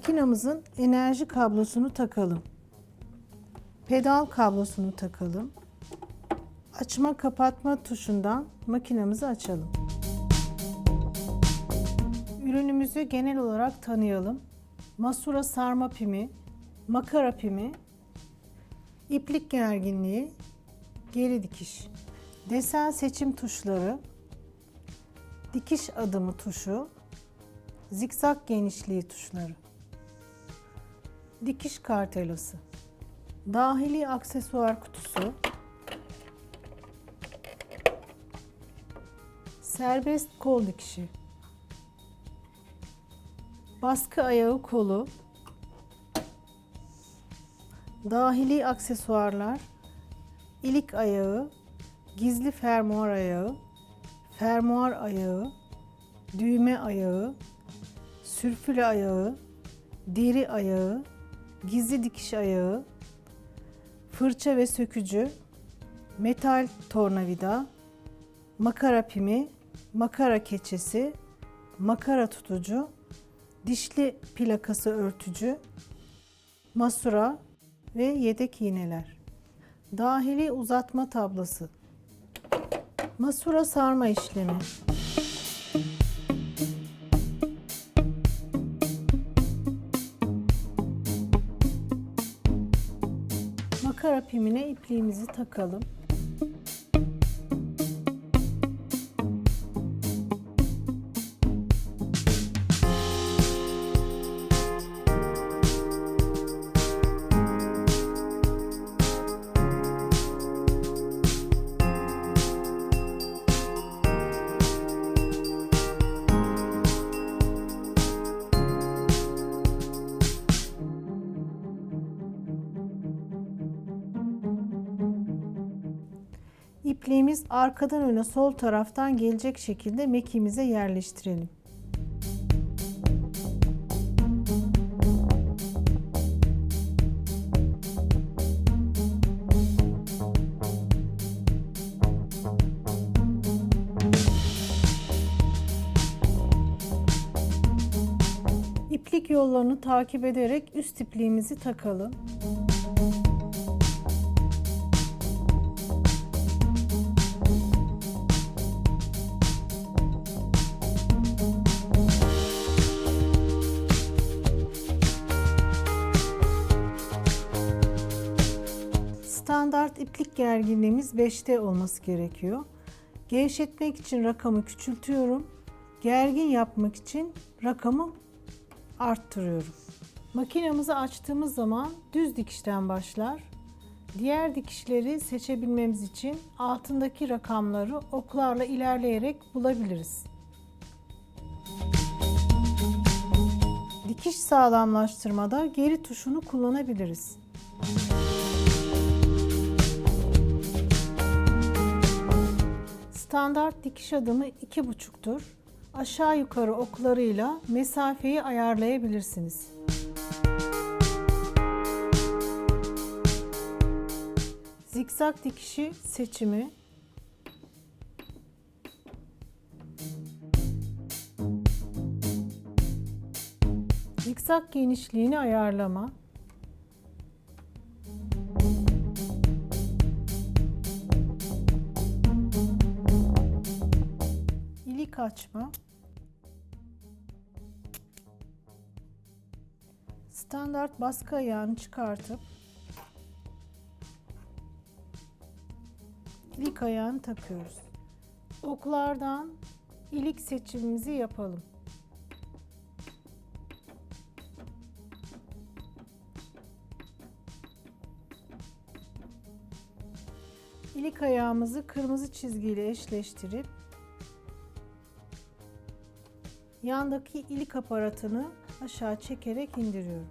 Makinamızın enerji kablosunu takalım. Pedal kablosunu takalım. Açma kapatma tuşundan makinamızı açalım. Ürünümüzü genel olarak tanıyalım. Masura sarma pimi, makara pimi, iplik gerginliği, geri dikiş, desen seçim tuşları, dikiş adımı tuşu, zikzak genişliği tuşları, dikiş kartelası, dahili aksesuar kutusu, serbest kol dikişi, baskı ayağı kolu, dahili aksesuarlar, ilik ayağı, gizli fermuar ayağı, fermuar ayağı, düğme ayağı, sürfülü ayağı, deri ayağı, gizli dikiş ayağı, fırça ve sökücü, metal tornavida, makara pimi, makara keçesi, makara tutucu, dişli plakası örtücü, masura ve yedek iğneler. Dahili uzatma tablası. Masura sarma işlemi. Makara pimine ipliğimizi takalım. İpliğimiz arkadan öne sol taraftan gelecek şekilde mekiğimize yerleştirelim. İplik yollarını takip ederek üst ipliğimizi takalım. Standart iplik gerginliğimiz 5'te olması gerekiyor. Gevşetmek için rakamı küçültüyorum. Gergin yapmak için rakamı arttırıyorum. Makinamızı açtığımız zaman düz dikişten başlar. Diğer dikişleri seçebilmemiz için altındaki rakamları oklarla ilerleyerek bulabiliriz. Dikiş sağlamlaştırmada geri tuşunu kullanabiliriz. Standart dikiş adımı 2,5'tur. Aşağı yukarı oklarıyla mesafeyi ayarlayabilirsiniz. Zikzak dikişi seçimi Zikzak genişliğini ayarlama ilik açma standart baskı ayağını çıkartıp ilik ayağını takıyoruz. Oklardan ilik seçimimizi yapalım. İlik ayağımızı kırmızı çizgiyle eşleştirip yandaki ilik aparatını aşağı çekerek indiriyorum.